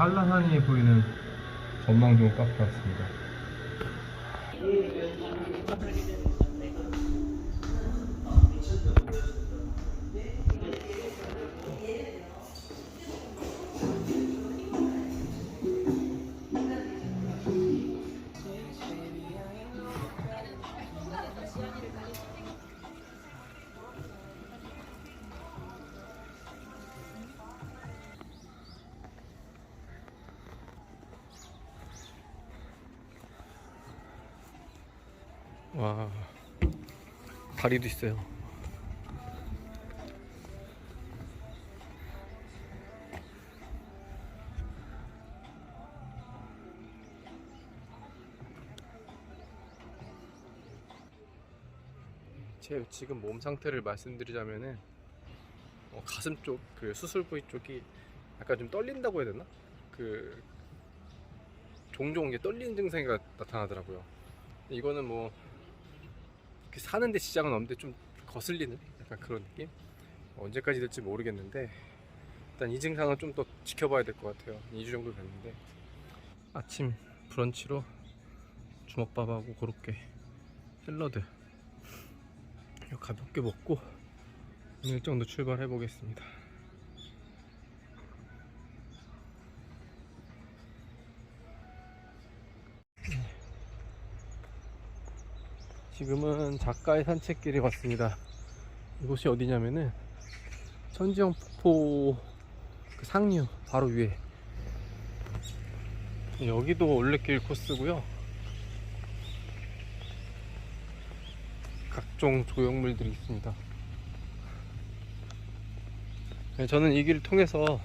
한라산이 보이는 전망종 카페 왔습니다. 와 다리도 있어요. 제 지금 몸 상태를 말씀드리자면은 어, 가슴 쪽 그 수술 부위 쪽이 약간 좀 떨린다고 해야 되나? 그 종종 이게 떨리는 증상이 가- 나타나더라고요. 이거는 뭐 사는데 지장은 없는데 좀 거슬리는 약간 그런 느낌? 언제까지 될지 모르겠는데 일단 이 증상은 좀 더 지켜봐야 될 것 같아요. 2주 정도 됐는데 아침 브런치로 주먹밥하고 그렇게 샐러드 가볍게 먹고 오늘 정도 출발해 보겠습니다. 지금은 작가의 산책길에 왔습니다. 이곳이 어디냐면은 천지영 폭포 그 상류 바로 위에 여기도 올레길 코스고요. 각종 조형물들이 있습니다. 네, 저는 이 길을 통해서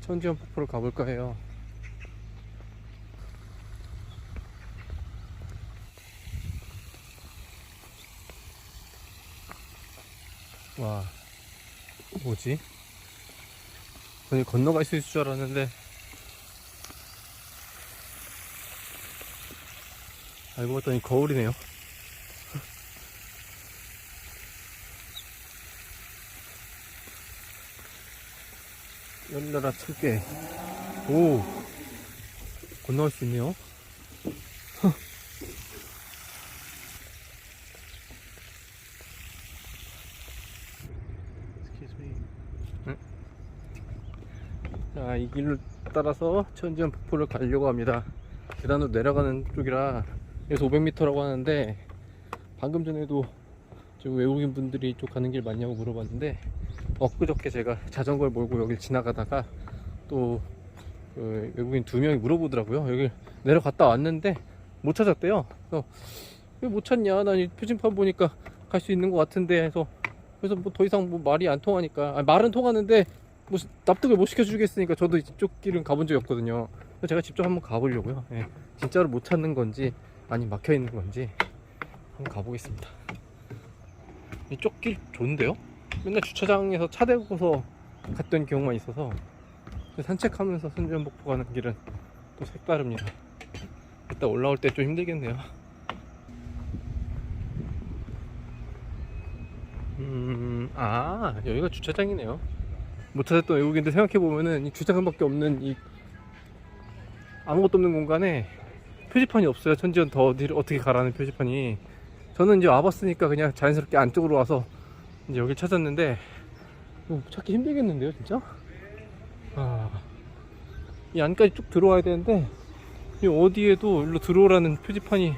천지연 폭포를 가볼까 해요. 와, 뭐지? 저는 건너갈 수 있을 줄 알았는데 알고 봤더니 거울이네요. 열나라 칠게. 오, 건너갈 수 있네요. 길을 따라서 천지연 폭포를 가려고 합니다. 계단으로 내려가는 쪽이라 여기서 500m라고 하는데 방금 전에도 저 외국인 분들이 이쪽 가는 길 맞냐고 물어봤는데 엊그저께 제가 자전거를 몰고 여길 지나가다가 또 그 외국인 두 명이 물어보더라고요. 여기 내려갔다 왔는데 못 찾았대요. 그래서 왜 못 찾냐? 난 이 표지판 보니까 갈 수 있는 것 같은데 해서 그래서 뭐 더 이상 뭐 말이 안 통하니까 아니, 말은 통하는데 뭐 납득을 못 시켜주겠으니까 저도 이쪽 길은 가본 적이 없거든요. 제가 직접 한번 가보려고요. 예. 진짜로 못 찾는 건지 아니 막혀 있는 건지 한번 가보겠습니다. 이쪽 길 좋은데요? 맨날 주차장에서 차 대고서 갔던 기억만 있어서 산책하면서 선전복포 가는 길은 또 색다릅니다. 이따 올라올 때 좀 힘들겠네요. 음, 아, 여기가 주차장이네요. 못 찾았던 외국인들 생각해보면은 이 주차장밖에 없는 이 아무것도 없는 공간에 표지판이 없어요. 천지연 더 어디를 어떻게 가라는 표지판이. 저는 이제 와봤으니까 그냥 자연스럽게 안쪽으로 와서 이제 여길 찾았는데 뭐 찾기 힘들겠는데요, 진짜? 아, 이 안까지 쭉 들어와야 되는데 이 어디에도 일로 들어오라는 표지판이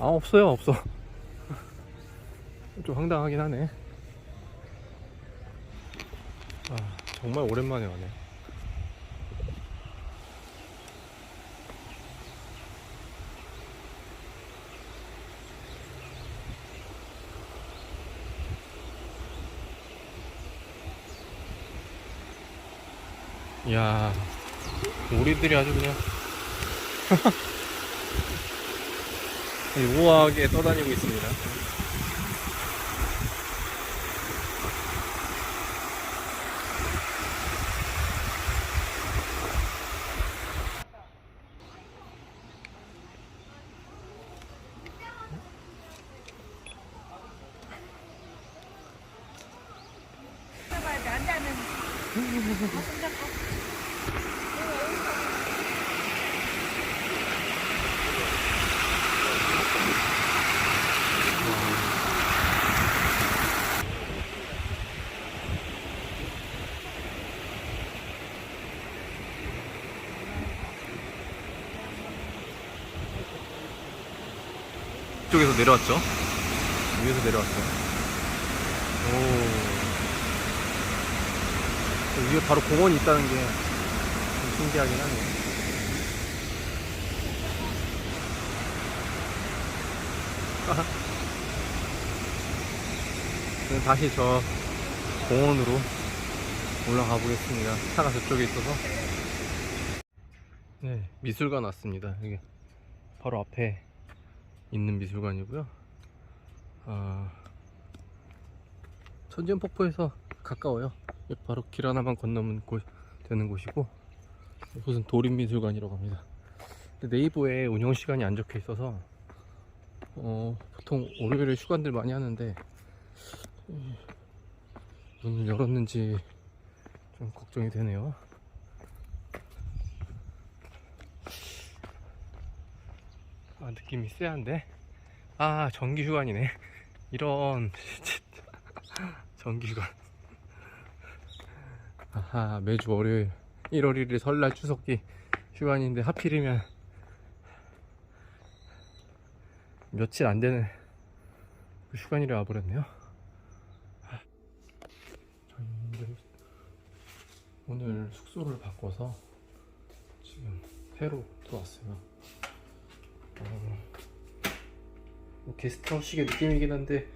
아 없어요, 없어. 좀 황당하긴 하네. 아, 정말 오랜만에 와네. 이야, 우리들이 아주 그냥 우아하게 떠다니고 있습니다. 쪽에서 내려왔죠? 위에서 내려왔어요. 오. 위에 바로 공원이 있다는 게좀 신기하긴 하네요. 다시 저 공원으로 올라가 보겠습니다. 차가 저쪽에 있어서. 네, 미술관 왔습니다. 여기 바로 앞에 있는 미술관이고요. 아, 천지연 폭포에서 가까워요. 바로 길 하나만 건너면 곳, 되는 곳이고 이곳은 도림미술관이라고 합니다. 네이버에 운영 시간이 안 적혀 있어서 어, 보통 월요일에 휴관들 많이 하는데 음, 문을 열었는지 좀 걱정이 되네요. 아, 느낌이 쎄한데? 아, 정기휴관이네. 이런, 진짜. 정기휴관. 아하, 매주 월요일, 1월 1일 설날 추석기 휴관인데 하필이면 며칠 안 되는 그 휴관일에 와버렸네요. 오늘 숙소를 바꿔서 지금 새로 들어왔어요. 어, 뭐 게스트하우스의 느낌이긴 한데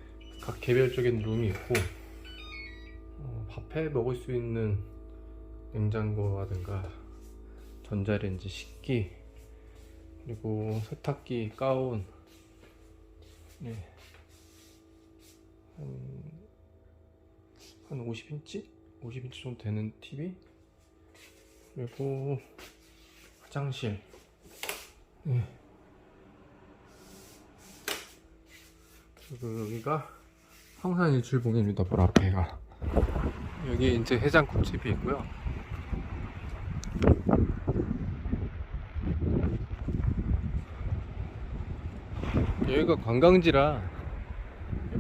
각 개별적인 룸이 있고 해 먹을 수 있는 냉장고라든가 전자레인지 식기 그리고 세탁기 가운 네. 한, 한 50인치? 50인치 정도 되는 TV 그리고 화장실 네. 그리고 여기가 황산일출봉입니다. 바로 앞에가 여기 이제 해장국집이 있고요. 여기가 관광지라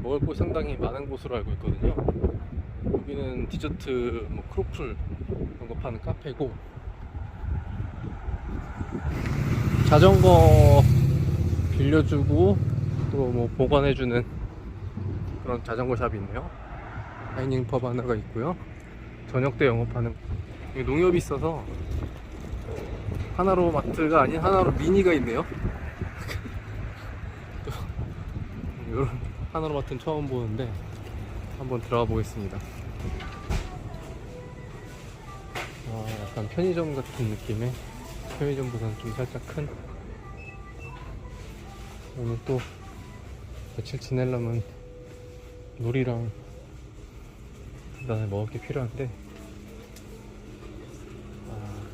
먹을 곳 상당히 많은 곳으로 알고 있거든요. 여기는 디저트, 뭐 크로플 이런 거 파는 카페고 자전거 빌려주고 또 뭐 보관해주는 그런 자전거 샵이 있네요. 다이닝 펍 하나가 있고요. 저녁 때 영업하는 농협이 있어서 하나로 마트가 아닌 하나로 미니가 있네요. 또 이런 하나로 마트는 처음 보는데 한번 들어가 보겠습니다. 아, 약간 편의점 같은 느낌의 편의점보다는 좀 살짝 큰 오늘 또 며칠 지내려면 물이랑 간단히 먹을 게 필요한데 아,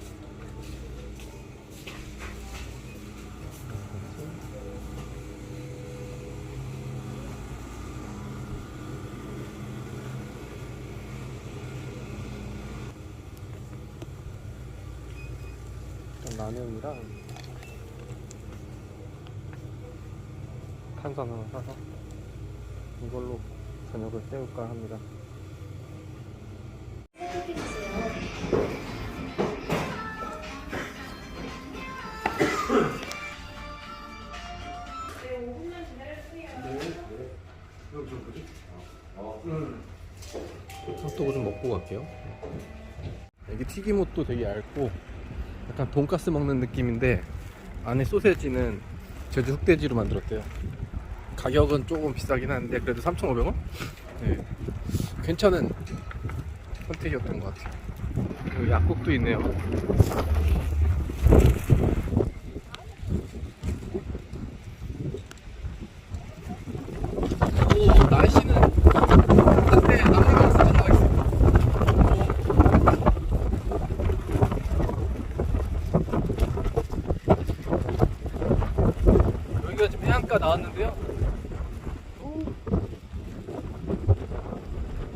라면이랑 탄산 하나 사서 이걸로 저녁을 때울까 합니다. 갈게요. 여기 튀김옷도 되게 얇고 약간 돈가스 먹는 느낌인데 안에 소세지는 제주 흑돼지로 만들었대요. 가격은 조금 비싸긴 한데 그래도 3,500원? 네. 괜찮은 선택이었던 것 같아요. 그리고 약국도 있네요. 오, 날씨는 한때 남해가 들어가 있어. 해안가 나왔는데요.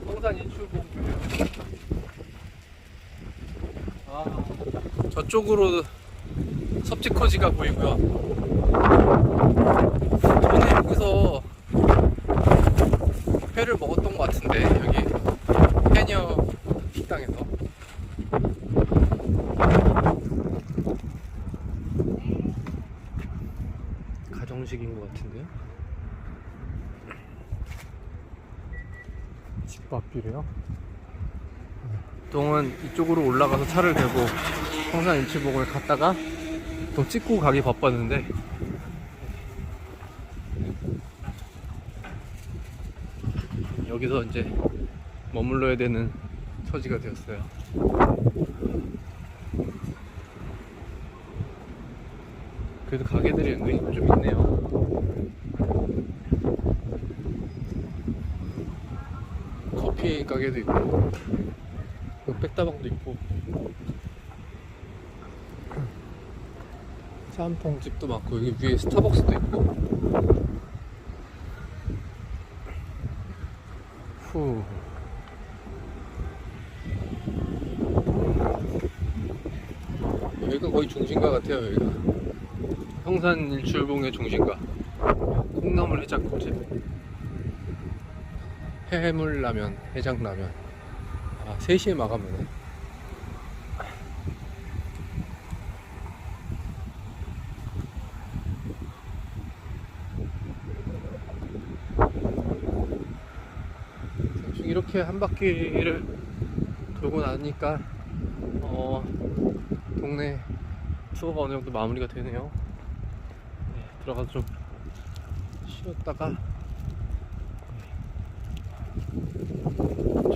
성산 인출봉. 아, 저쪽으로 섭지코지가 보이고요. 같은데? 집밥비래요? 동은 이쪽으로 올라가서 차를 대고 성산 인치복을 갔다가 또 찍고 가기 바빴는데. 여기서 이제 머물러야 되는 처지가 되었어요. 그래도 가게들이 은근히 좀 있네요. 커피 가게도 있고, 그 백다방도 있고, 짬뽕 집도 많고, 여기 위에 스타벅스도 있고. 후. 여기가 거의 중심가 같아요, 여기가. 형산 일출봉의 중심가. 콩나물 해장국집. 해물라면, 해장라면. 아, 3시에 마감이네. 이렇게 한 바퀴를 돌고 나니까 어 동네 투어가 어느 정도 마무리가 되네요. 네, 들어가서 좀 쉬었다가 네,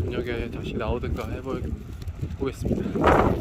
저녁에 다시 나오든가 해보겠습니다.